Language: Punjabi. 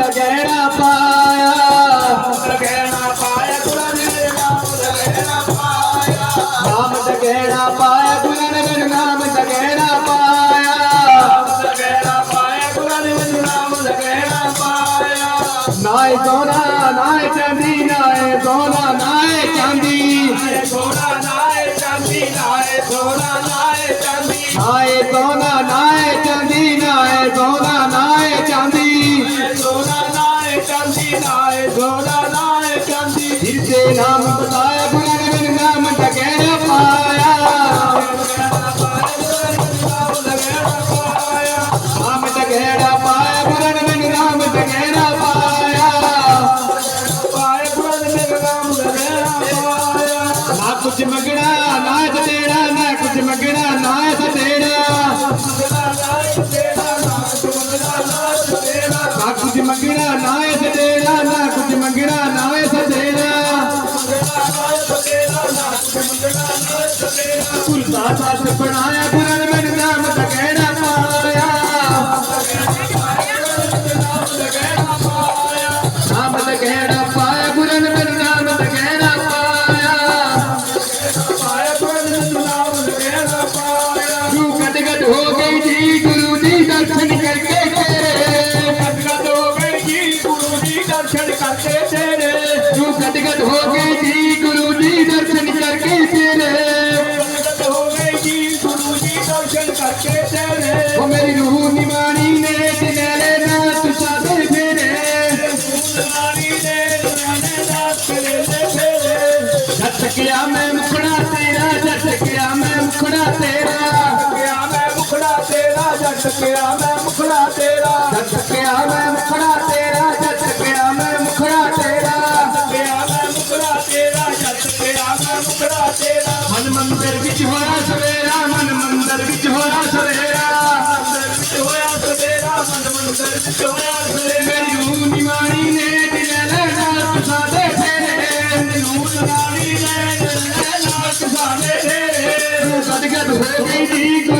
ਰਗੈਣਾ ਪਾਇਆ ਰਗੈਣਾ ਪਾਇਆ ਗੁਰਾਂ ਦੇ ਨਾਮ ਰਗੈਣਾ ਪਾਇਆ। ਨਾਮ ਰਗੈਣਾ ਪਾਇਆ ਗੁਰਾਂ ਦੇ ਨਾਮ ਰਗੈਣਾ ਪਾਇਆ। ਰਗੈਣਾ ਪਾਇਆ ਗੁਰਾਂ ਦੇ ਨਾਮ ਰਗੈਣਾ ਪਾਇਆ। ਨਾਏ ਸੋਨਾ, ਨਾਏ ਚਾਂਦੀ, ਨਾਏ ਸੋਨਾ, ਨਾਏ ਚਾਂਦੀ। ਨਾਏ ਸੋਨਾ, ਨਾਏ ਚਾਂਦੀ, ਨਾਏ ਸੋਨਾ, ਨਾਏ ਚਾਂਦੀ। ਨਾਏ ਸੋਨਾ, ਨਾਏ ਚਾਂਦੀ, ਨਾਏ ਸੋਨਾ, ਨਾਏ कंदी लाए घोड़ा लाए कंदी जिसे नाम बताया बिना बिन नाम टकेरा पाया। नाम टकेरा पाया बिना बिन नाम टकेरा पाया। पाए बिना बिन नाम टकेरा पाया। ना कुछ मगड़ा ना सतेड़ा ना कुछ मगड़ा ना सतेड़ा ਕੁਲਤਾ ਸਾਥ ਬਣਾਇਆ ਗੁਰਾਂ ਨੇ ਮੈਨੂੰ ਨਾਮ ਟਕੈੜਾ ਪਾਇਆ। ਨਾਮ ਟਕੈੜਾ ਪਾਇਆ ਸਕਿਆ ਮੈਂ ਮੁਖੜਾ ਤੇਰਾ ਜੱਟ ਸਕਿਆ ਮੈਂ ਮੁਖੜਾ ਤੇਰਾ? ਜੱਟ ਕਿਆ ਮੈਂ ਮੁਖੜਾ ਤੇਰਾ? ਜੱਟ ਸਕਿਆ ਮੈਂ ਮੁਖੜਾ ਤੇਰਾ ਜੱਟ ਸਕਿਆ ਮੈਂ ਮੁਖੜਾ ਤੇਰਾ? ਕਿਆ ਮੈਂ ਮੁਖੜਾ ਤੇਰਾ ਜੱਟ ਕਿਆ ਮੈਂ ਮੁਖੜਾ ਤੇਰਾ? ਮਨ ਮੰਦਰ ਵਿੱਚ ਹੋਇਆ ਸਵੇਰਾ ਮਨ ਮੰਦਰ ਵਿੱਚ ਹੋਇਆ ਸਵੇਰਾ। ਮੰਦਰ ਵਿੱਚ ਹੋਇਆ ਸਵੇਰਾ ਮਨ ਮੰਦਰ ਵਿੱਚ ਹੋਇਆ Thank you.